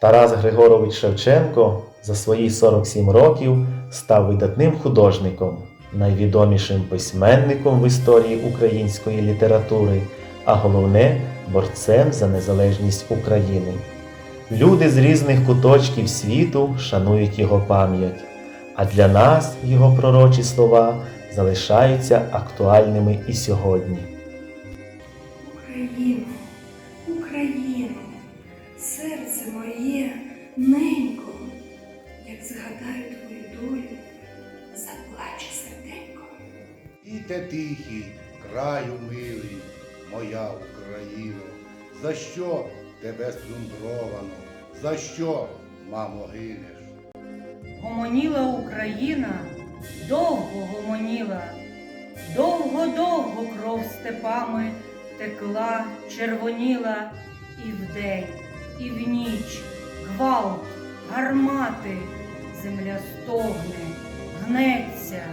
Тарас Григорович Шевченко за свої 47 років став видатним художником, найвідомішим письменником в історії української літератури, а головне борцем за незалежність України. Люди з різних куточків світу шанують його пам'ять, а для нас його пророчі слова залишаються актуальними і сьогодні. Україно, ненько, як згадаю твою долю, заплаче серденько. Іте тихий, краю милий, моя Україно, за що тебе сплюндровано, за що, мамо, гинеш? Гомоніла Україна, довго гомоніла, довго-довго кров степами текла, червоніла і вдень, і в ніч, гвалт, гармати, земля стогне, гнеться.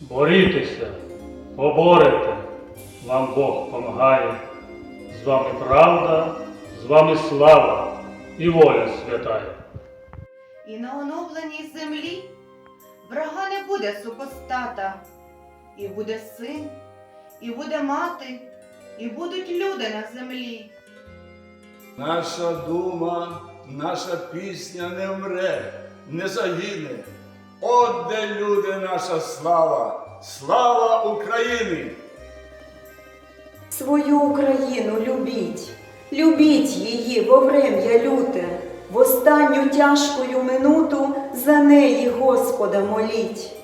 Борітеся, поборете, вам Бог помагає. З вами правда, з вами слава і воля святая. І на оновленій землі врага не буде супостата, і буде син, і буде мати, і будуть люди на землі. Наша дума, наша пісня не вмре, не загине. От де люди наша слава, слава України! Свою Україну любіть, любіть її во врем'я люте, в останню тяжкою минуту за неї Господа моліть.